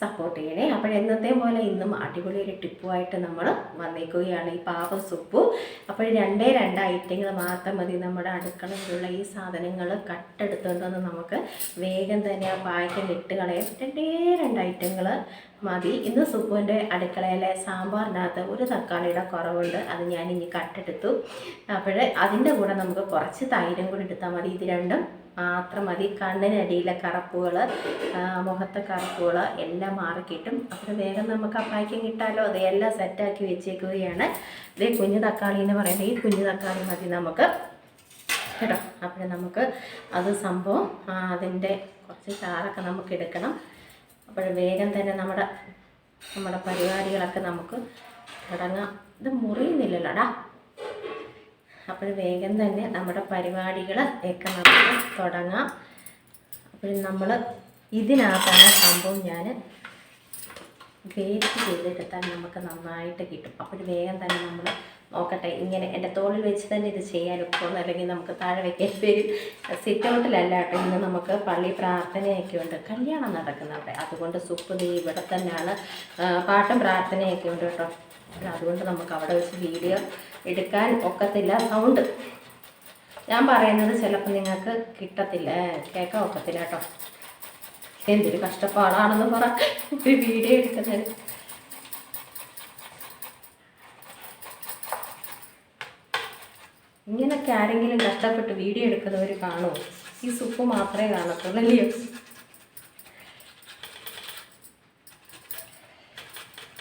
Support ചെയ്യണേ. അപ്പോൾ എന്നത്തെ പോലെ ഇന്നും അടിപൊളി ഒരു ടിപ്പുമായിട്ട് നമ്മൾ വന്നേക്കുകയാണ് ഈ പാവ സുപ്പ് അപ്പോൾ രണ്ടേ രണ്ട് ഐറ്റങ്ങൾ മാത്രം മതി. നമ്മുടെ അടുക്കളയിലുള്ള ഈ സാധനങ്ങൾ കട്ടെടുത്തുകൊണ്ടൊന്ന് നമുക്ക് വേഗം തന്നെ ആ പായ്ക്കൽ ഇട്ട് കളയാം. രണ്ടേ രണ്ട് ഐറ്റങ്ങൾ മതി. ഇന്ന് സുപ്പുവിന്റെ അടുക്കളയിലെ സാമ്പാറിനകത്ത് ഒരു തക്കാളിയുടെ കുറവുണ്ട്. അത് ഞാൻ ഇനി കട്ടെടുത്തു. അപ്പോൾ അതിന്റെ കൂടെ നമുക്ക് കുറച്ച് തൈരും കൂടി എടുത്താൽ മതി. ഇത് രണ്ടും മാത്രം മതി. കണ്ണിനടിയിലെ കറുപ്പുകൾ മുഖത്തെ കറുപ്പുകൾ എല്ലാം മാറിക്കിട്ടും. അപ്പോൾ വേഗം നമുക്ക് അപ്പായ്ക്കും കിട്ടാലോ? അതെല്ലാം സെറ്റാക്കി വെച്ചേക്കുകയാണ്. ഇതേ കുഞ്ഞു തക്കാളി എന്ന് പറയുന്നത്. ഈ കുഞ്ഞു തക്കാളി മതി നമുക്ക്. കേട്ടോ? അപ്പോൾ നമുക്ക് അത് സംഭവം അതിന്റെ കുറച്ച് ചാറൊക്കെ നമുക്ക് എടുക്കണം. അപ്പോൾ വേഗം തന്നെ നമ്മുടെ നമ്മുടെ പരിപാടികളൊക്കെ നമുക്ക് തുടങ്ങാം. ഇത് മുറിയുന്നില്ലല്ലോടാ അപ്പോൾ വേഗം തന്നെ നമ്മുടെ പരിപാടികൾ ഒക്കെ നമുക്ക് തുടങ്ങാം. അപ്പോൾ നമ്മൾ ഇതിനകത്താണ് സംഭവം ഞാൻ ഗ്രേറ്റ് ചെയ്തെടുത്താൽ നമുക്ക് നന്നായിട്ട് കിട്ടും. അപ്പോൾ വേഗം തന്നെ നമ്മൾ നോക്കട്ടെ ഇങ്ങനെ എന്റെ തോളിൽ വെച്ച് തന്നെ ഇത് ചെയ്യാൻ ഒക്കുമെന്ന് അല്ലെങ്കിൽ നമുക്ക് താഴെ വെക്കാൻ വരും സിറ്റ് ഔട്ടിലല്ല കേട്ടോ. ഇന്ന് നമുക്ക് പള്ളി പ്രാർത്ഥനയൊക്കെ ഉണ്ട്. കല്യാണം നടക്കുന്ന അവിടെ. അതുകൊണ്ട് സുപ്പ് നീ ഇവിടെ തന്നെയാണ്. പാട്ടും പ്രാർത്ഥനയൊക്കെ ഉണ്ട് കേട്ടോ. അതുകൊണ്ട് നമുക്ക് അവിടെ വെച്ച് വീഡിയോ എടുക്കാൻ ഒക്കത്തില്ല. സൗണ്ട് ഞാൻ പറയുന്നത് ചിലപ്പോൾ നിങ്ങൾക്ക് കിട്ടത്തില്ല. കേൾക്കാൻ ഒക്കത്തില്ല കേട്ടോ. എന്തൊരു കഷ്ടപ്പാടാണെന്ന് പറ. ഒരു വീഡിയോ എടുക്കുന്നത്. ഇങ്ങനൊക്കെ ആരെങ്കിലും കഷ്ടപ്പെട്ട് വീഡിയോ എടുക്കുന്നവർ കാണുമോ ഈ സുപ്പ് മാത്രമേ കാണത്തുള്ളൂ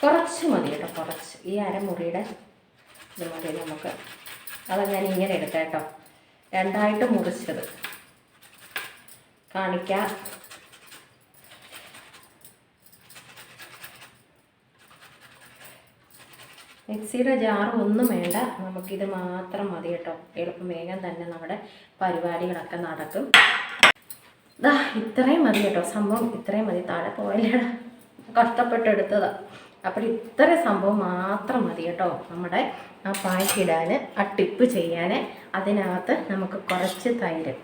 കുറച്ച് മതി കേട്ടോ കുറച്ച്. ഈ അരമുറിയുടെ ഇത് മതി നമുക്ക്. അത് ഞാൻ ഇങ്ങനെ എടുത്തേട്ടോ. രണ്ടായിട്ട് മുറിച്ചത്. കാണിക്കാം. മിക്സിയുടെ ജാറ് ഒന്നും വേണ്ട. നമുക്കിത് മാത്രം മതി കേട്ടോ. എളുപ്പം വേഗം തന്നെ നമ്മുടെ പരിപാടികളൊക്കെ നടക്കും. ദാ ഇത്രയും മതി കേട്ടോ. സംഭവം ഇത്രയും മതി. താഴെ പോയാലേ കഷ്ടപ്പെട്ടെടുത്തതാ അപ്പോൾ ഇത്ര സംഭവം മാത്രം മതി കേട്ടോ. നമ്മുടെ ആ പായ്ക്കിടാൻ ആ ടിപ്പ് ചെയ്യാൻ അതിനകത്ത് നമുക്ക് കുറച്ച് തൈര്.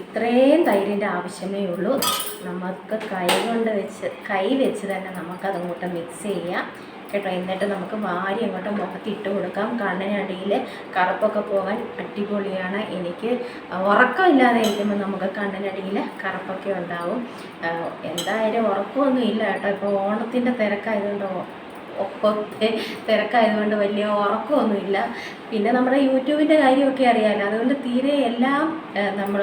ഇത്രയും തൈരിന്റെ ആവശ്യമേ ഉള്ളൂ. നമുക്ക് കൈ കൊണ്ട് വെച്ച് കൈ വെച്ച് തന്നെ നമുക്കതങ്ങോട്ട് മിക്സ് ചെയ്യാം. കേട്ടോ. എന്നിട്ട് നമുക്ക് വാരി അങ്ങോട്ട് മുഖത്ത് ഇട്ട് കൊടുക്കാം. കണ്ണിനടിയിൽ കറുപ്പൊക്കെ പോകാൻ അടിപൊളിയാണ്. എനിക്ക് ഉറക്കമില്ലാതെ ഇരിക്കുമ്പോൾ നമുക്ക് കണ്ണിനടിയിൽ കറുപ്പൊക്കെ ഉണ്ടാവും. എന്തായാലും ഉറക്കമൊന്നും ഇല്ല കേട്ടോ. ഇപ്പോൾ ഓണത്തിന്റെ തിരക്കായതുകൊണ്ട് ഒക്കെ തിരക്കായതുകൊണ്ട് വലിയ ഉറക്കമൊന്നുമില്ല. പിന്നെ നമ്മുടെ യൂട്യൂബിന്റെ കാര്യമൊക്കെ അറിയാമല്ലോ അതുകൊണ്ട് തീരെ എല്ലാം നമ്മൾ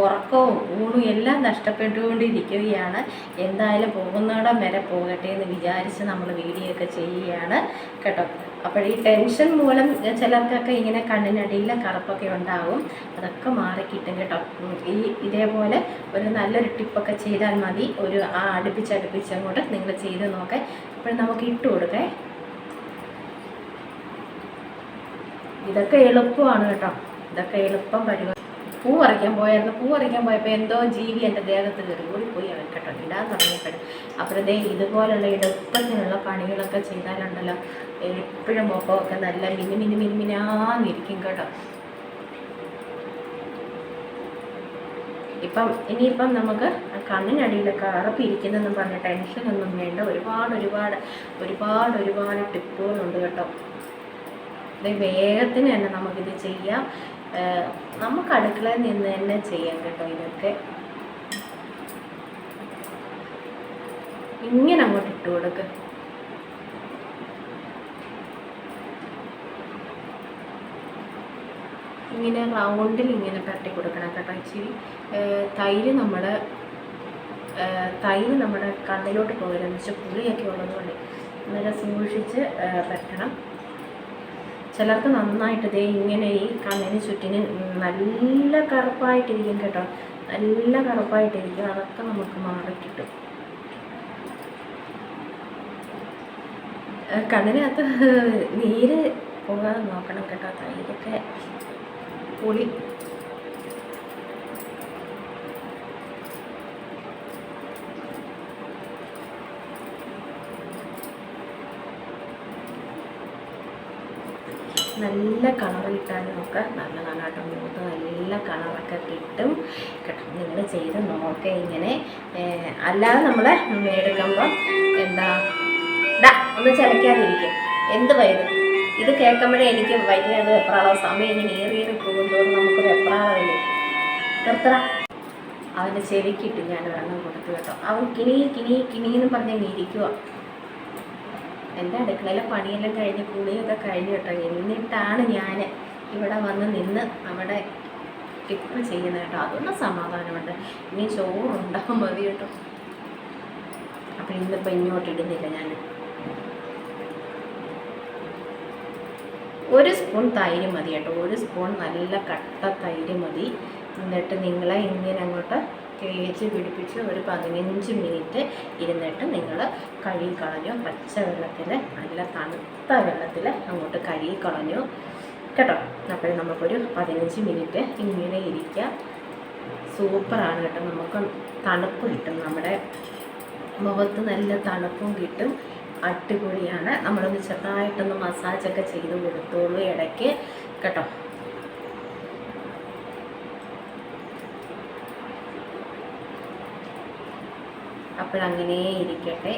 ഉറക്കവും ഊണും എല്ലാം നഷ്ടപ്പെട്ടുകൊണ്ടിരിക്കുകയാണ്. എന്തായാലും പോകുന്നിടം വരെ പോകട്ടെ എന്ന് വിചാരിച്ച് നമ്മൾ വീഡിയോ ഒക്കെ ചെയ്യുകയാണ് കേട്ടോ. അപ്പോൾ ഈ ടെൻഷൻ മൂലം ചിലർക്കൊക്കെ ഇങ്ങനെ കണ്ണിനടിയിൽ കറുപ്പൊക്കെ ഉണ്ടാവും. അതൊക്കെ മാറിക്കിട്ടും കേട്ടോ ഈ ഇതേപോലെ ഒരു നല്ലൊരു ടിപ്പൊക്കെ ചെയ്താൽ മതി. ഒരു ആ അടുപ്പിച്ച് അടുപ്പിച്ച് അങ്ങോട്ട് നിങ്ങൾ ചെയ്ത് നോക്കേ. അപ്പോൾ നമുക്ക് ഇട്ട് കൊടുക്കേ. ഇതൊക്കെ എളുപ്പമാണ് കേട്ടോ. ഇതൊക്കെ എളുപ്പം പരിപാടി. പൂ പറിക്കാൻ പോയായിരുന്നു. പൂ പറിക്കാൻ പോയപ്പോൾ എന്തോ ജീവി എന്റെ ദേഹത്ത് കയറി ഓടിപ്പോയി അവൻ കേട്ടോ. ഇടാൻ തുടങ്ങിയപ്പോഴും. അപ്പോഴത്തെ ഇതുപോലുള്ള ഇടപ്പത്തിനുള്ള പണികളൊക്കെ ചെയ്താലുണ്ടല്ലോ. എപ്പോഴും മുഖമൊക്കെ നല്ല മിനി മിനി മിനി മിനാന്നിരിക്കും കേട്ടോ. ഇപ്പം ഇനിയിപ്പം നമുക്ക് കണ്ണിനടിയിലൊക്കെ അറപ്പിരിക്കുന്നെന്നും പറഞ്ഞ ടെൻഷനൊന്നും വേണ്ട. ഒരുപാട് ഒരുപാട് ഒരുപാട് ഒരുപാട് ടിപ്പുകളുണ്ട് കേട്ടോ. വേഗത്തിന് തന്നെ നമുക്കിത് ചെയ്യാം. നമുക്ക് അടുക്കളയിൽ നിന്ന് തന്നെ ചെയ്യാം കേട്ടോ ഇതൊക്കെ. ഇങ്ങനെ അങ്ങോട്ട് ഇട്ട് കൊടുക്കുക ഇങ്ങനെ റൗണ്ടിൽ ഇങ്ങനെ പരട്ടി കൊടുക്കണം കേട്ടോ ഇച്ചിരി. തൈര് നമ്മൾ തൈര് നമ്മുടെ കണ്ണിലോട്ട് പോകരുതെന്ന് വെച്ചാൽ പുളിയൊക്കെ ഉള്ളതുകൊണ്ട്. നല്ല സൂക്ഷിച്ച് പരട്ടണം ചിലർക്ക് നന്നായിട്ട് ദേ ഇങ്ങനെ ഈ കണ്ണിന് ചുറ്റിന് നല്ല കറുപ്പായിട്ടിരിക്കും കേട്ടോ. നല്ല കറുപ്പായിട്ടിരിക്കും. അതൊക്കെ നമുക്ക് മാറി കിട്ടും കണ്ണിനകത്ത് നീര് പോകാതെ നോക്കണം കേട്ടോ. തൈരൊക്കെ പുളി നല്ല കളർ കിട്ടാനും ഒക്കെ നല്ലതാണ് കേട്ടോ. മുഖത്ത് നല്ല കളറൊക്കെ കിട്ടും. കേട്ടോ നിങ്ങൾ ചെയ്ത് നോക്കുക ഇങ്ങനെ. അല്ലാതെ നമ്മൾ എടുക്കുമ്പോൾ എന്താ ഡാ ഒന്ന് ചിലക്കാതിരിക്കും. എന്ത് വൈകും ഇത് കേൾക്കുമ്പോഴേ എനിക്ക് വലിയ അത് വെപ്രാളം സമയം ഇങ്ങനെ ഏറിയേറി പോകുന്തോറും നമുക്ക് വെപ്രാളമില്ലേ നിർത്തറ അവന്റെ ചെവിക്കിട്ട് ഞാൻ ഒരെണ്ണം കൊടുത്തു കേട്ടോ. അവൻ കിണി കിണി കിണി പറഞ്ഞ് ഇങ്ങനെ ഇരിക്കുക എന്റെ അടുക്കളയിലെ പണിയെല്ലാം കഴിഞ്ഞ് കുളിയൊക്കെ കഴിഞ്ഞു കേട്ടോ. എന്നിട്ടാണ് ഞാൻ ഇവിടെ വന്ന് നിന്ന് അവിടെ ടിപ്പ് ചെയ്യുന്നത് കേട്ടോ. അതൊന്നും സമാധാനമുണ്ട്. ഇനി ചോറുണ്ടാകും മതി കേട്ടോ. അപ്പം ഇന്നിപ്പോൾ ഇങ്ങോട്ട് ഇടുന്നില്ല ഞാൻ. ഒരു സ്പൂൺ തൈര് മതി കേട്ടോ. ഒരു സ്പൂൺ നല്ല കട്ട തൈര് മതി. എന്നിട്ട് നിങ്ങളെ ഇങ്ങനെ അങ്ങോട്ട് തേച്ച് പിടിപ്പിച്ച് ഒരു പതിനഞ്ച് മിനിറ്റ് ഇരുന്നിട്ട് നിങ്ങൾ കഴുകി കളഞ്ഞു. പച്ച വെള്ളത്തിൽ നല്ല തണുത്ത വെള്ളത്തിൽ അങ്ങോട്ട് കഴുകി കളഞ്ഞു. കേട്ടോ? അപ്പോൾ നമുക്കൊരു പതിനഞ്ച് മിനിറ്റ് ഇങ്ങനെ ഇരിക്കുക സൂപ്പറാണ് കേട്ടോ. നമുക്ക് തണുപ്പ് കിട്ടും. നമ്മുടെ മുഖത്ത് നല്ല തണുപ്പും കിട്ടും. അടിപൊളിയാണ്. നമ്മളൊന്ന് ചെറുതായിട്ടൊന്ന് മസാജൊക്കെ ചെയ്ത് കൊടുത്തോളൂ ഇടയ്ക്ക്. കേട്ടോ? അപ്പോഴങ്ങനെ ഇരിക്കട്ടെ.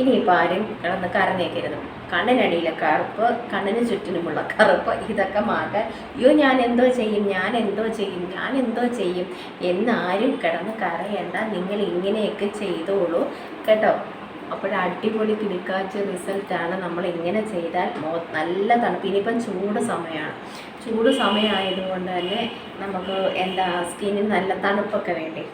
ഇനിയിപ്പോൾ ആരും കിടന്ന് കരഞ്ഞേക്കരുത്. കണ്ണിനടിയിലെ കറുപ്പ് കണ്ണിന് ചുറ്റിനുമുള്ള കറുപ്പ് ഇതൊക്കെ മാറ്റാൻ. അയ്യോ ഞാൻ എന്തോ ചെയ്യും ഞാൻ എന്തോ ചെയ്യും ഞാൻ എന്തോ ചെയ്യും. എന്നാരും കിടന്ന് കരയേണ്ട. നിങ്ങൾ ഇങ്ങനെയൊക്കെ ചെയ്തോളൂ. കേട്ടോ? അപ്പോൾ അടിപൊളി കിടക്കാച്ച റിസൾട്ടാണ് നമ്മൾ ഇങ്ങനെ ചെയ്താൽ നല്ല തണുപ്പ്. ഇനിയിപ്പം ചൂട് സമയമാണ്. ചൂട് സമയമായതുകൊണ്ട് തന്നെ നമുക്ക് എന്താ സ്കിന്നിന് നല്ല തണുപ്പൊക്കെ വേണ്ടേ?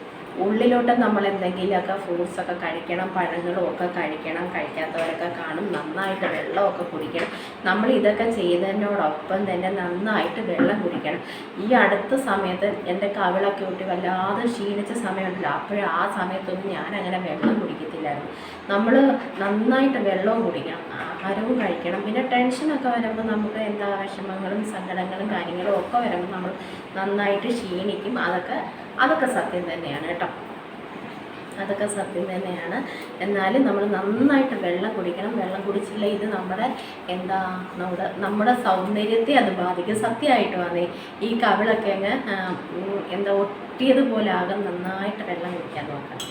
ഉള്ളിലോട്ട് നമ്മൾ എന്തെങ്കിലുമൊക്കെ ഫ്രൂട്ട്സ് ഒക്കെ കഴിക്കണം പഴങ്ങളും ഒക്കെ കഴിക്കണം കഴിക്കാത്തവരൊക്കെ കാണും നന്നായിട്ട് വെള്ളമൊക്കെ കുടിക്കണം. നമ്മൾ ഇതൊക്കെ ചെയ്തതിനോടൊപ്പം തന്നെ നന്നായിട്ട് വെള്ളം കുടിക്കണം. ഈ അടുത്ത സമയത്ത് എന്റെ കവിളൊക്കെ ഒട്ടി വല്ലാതെ ക്ഷീണിച്ച സമയമുണ്ടല്ലോ. അപ്പോഴും ആ സമയത്തൊന്നും ഞാൻ അങ്ങനെ വെള്ളം കുടിക്കത്തില്ലായിരുന്നു. നമ്മൾ നന്നായിട്ട് വെള്ളവും കുടിക്കണം ആഹാരവും കഴിക്കണം. പിന്നെ ടെൻഷനൊക്കെ വരുമ്പോൾ നമുക്ക് എന്താ വിഷമങ്ങളും സങ്കടങ്ങളും കാര്യങ്ങളും ഒക്കെ വരുമ്പോൾ നമ്മൾ നന്നായിട്ട് ക്ഷീണിക്കും. അതൊക്കെ അതൊക്കെ സത്യം തന്നെയാണ് കേട്ടോ. അതൊക്കെ സത്യം തന്നെയാണ്. എന്നാലും നമ്മൾ നന്നായിട്ട് വെള്ളം കുടിക്കണം. വെള്ളം കുടിച്ചില്ല ഇത് നമ്മുടെ എന്താ നമ്മുടെ നമ്മുടെ സൗന്ദര്യത്തെ അത് ബാധിക്കും. സത്യമായിട്ടുമാണ്. ഈ കവിളൊക്കെ അങ്ങ് എന്താ ഒട്ടിയതുപോലെ ആകും. നന്നായിട്ട് വെള്ളം കുടിക്കാൻ നോക്കണം.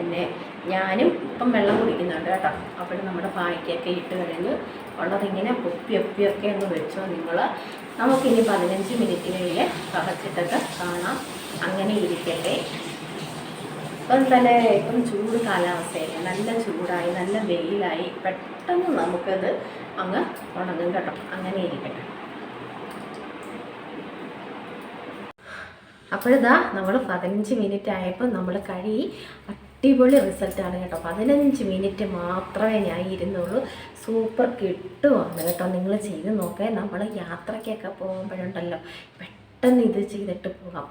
എന്നെ ഞാനും ഇപ്പം വെള്ളം കുടിക്കുന്നുണ്ട് കേട്ടോ. അപ്പോൾ നമ്മുടെ പായ്ക്കൊക്കെ ഇട്ട് കഴിഞ്ഞ് ഉള്ളതിങ്ങനെ ഒപ്പി ഒക്കെ ഒന്ന് വെച്ചോ നിങ്ങൾ നമുക്കിനി പതിനഞ്ച് മിനിറ്റിനുള്ളിൽ പകച്ചിട്ടൊക്കെ കാണാം. അങ്ങനെ ഇരിക്കട്ടെ. ഇപ്പം തന്നെ ഇപ്പം ചൂട് കാലാവസ്ഥയല്ല നല്ല ചൂടായി നല്ല വെയിലായി. പെട്ടെന്ന് നമുക്കത് അങ്ങ് ഉണങ്ങും കേട്ടോ. അങ്ങനെ ഇരിക്കട്ടെ. അപ്പോഴിതാ നമ്മൾ പതിനഞ്ച് മിനിറ്റ് ആയപ്പോൾ നമ്മൾ കഴുകി അടിപൊളി റിസൾട്ടാണ് കേട്ടോ. പതിനഞ്ച് മിനിറ്റ് മാത്രമേ ഞാൻ ഇരുന്നുള്ളൂ. സൂപ്പർ കിട്ടുവാണ് കേട്ടോ. നിങ്ങൾ ചെയ്ത് നോക്കേ. നമ്മൾ യാത്രയ്ക്കൊക്കെ പോകുമ്പോഴുണ്ടല്ലോ. പെട്ടെന്ന് ഇത് ചെയ്തിട്ട് പോകാം.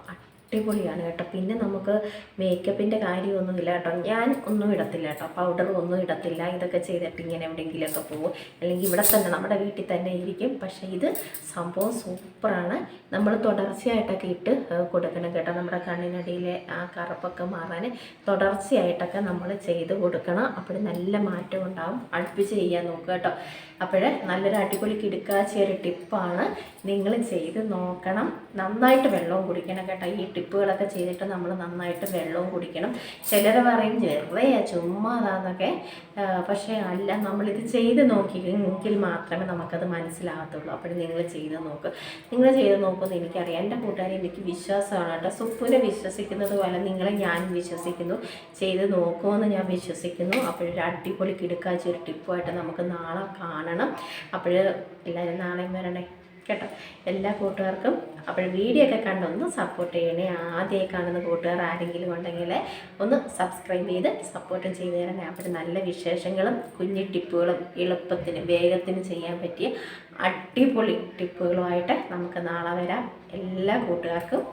അടിപൊളിയാണ് കേട്ടോ. പിന്നെ നമുക്ക് മേക്കപ്പിന്റെ കാര്യമൊന്നുമില്ല കേട്ടോ. ഞാൻ ഒന്നും ഇടത്തില്ല കേട്ടോ. പൗഡർ ഒന്നും ഇടത്തില്ല. ഇതൊക്കെ ചെയ്തിട്ട് ഇങ്ങനെ എവിടെയെങ്കിലുമൊക്കെ പോകും. അല്ലെങ്കിൽ ഇവിടെ തന്നെ നമ്മുടെ വീട്ടിൽ തന്നെ ഇരിക്കും. പക്ഷേ ഇത് സംഭവം സൂപ്പറാണ്. നമ്മൾ തുടർച്ചയായിട്ടൊക്കെ ഇട്ട് കൊടുക്കണം കേട്ടോ. നമ്മുടെ കണ്ണിനടിയിലെ ആ കറുപ്പൊക്കെ മാറാൻ തുടർച്ചയായിട്ടൊക്കെ നമ്മൾ ചെയ്ത് കൊടുക്കണം. അപ്പോൾ നല്ല മാറ്റം ഉണ്ടാവും. അടുപ്പിച്ച് ചെയ്യാൻ നോക്കുക കേട്ടോ. അപ്പോഴേ നല്ലൊരു അടിപൊളി കിടുക്കാച്ച ഒരു ടിപ്പാണ്. നിങ്ങൾ ചെയ്ത് നോക്കണം. നന്നായിട്ട് വെള്ളവും കുടിക്കണം കേട്ടോ. ഈ ടിപ്പുകളൊക്കെ ചെയ്തിട്ട് നമ്മൾ നന്നായിട്ട് വെള്ളവും കുടിക്കണം. ചിലർ പറയും വെറുതെയാ ചുമ്മാതാന്നൊക്കെ പക്ഷേ അല്ല നമ്മളിത് ചെയ്ത് നോക്കിയെങ്കിൽ മാത്രമേ നമുക്കത് മനസ്സിലാകത്തുള്ളൂ. അപ്പോൾ നിങ്ങൾ ചെയ്ത് നോക്ക്. നിങ്ങൾ ചെയ്ത് നോക്കുമെന്ന് എനിക്കറിയാം. എന്റെ കൂട്ടുകാരി എനിക്ക് വിശ്വാസമാണ് കേട്ടോ. സുപ്പിനെ വിശ്വസിക്കുന്നത് പോലെ നിങ്ങളെ ഞാൻ വിശ്വസിക്കുന്നു. ചെയ്ത് നോക്കുമെന്ന് ഞാൻ വിശ്വസിക്കുന്നു. അപ്പോഴൊരു അടിപൊളി കിടുക്കാച്ച ഒരു ടിപ്പുമായിട്ട് നമുക്ക് നാളെ കാണണം. അപ്പോൾ എല്ലാവരും നാളെയും വരണേ. കേട്ടോ. എല്ലാ കൂട്ടുകാർക്കും അപ്പോൾ വീഡിയോ ഒക്കെ കണ്ടൊന്ന് സപ്പോർട്ട് ചെയ്യണേ. ആദ്യമായി കാണുന്ന കൂട്ടുകാർ ആരെങ്കിലും ഉണ്ടെങ്കിൽ ഒന്ന് സബ്സ്ക്രൈബ് ചെയ്ത് സപ്പോർട്ടും ചെയ്ത് തരണേ അപ്പോൾ നല്ല വിശേഷങ്ങളും കുഞ്ഞു ടിപ്പുകളും എളുപ്പത്തിന് വേഗത്തിന് ചെയ്യാൻ പറ്റിയ അടിപൊളി ടിപ്പുകളുമായിട്ട് നമുക്ക് നാളെ വരാം. എല്ലാ കൂട്ടുകാർക്കും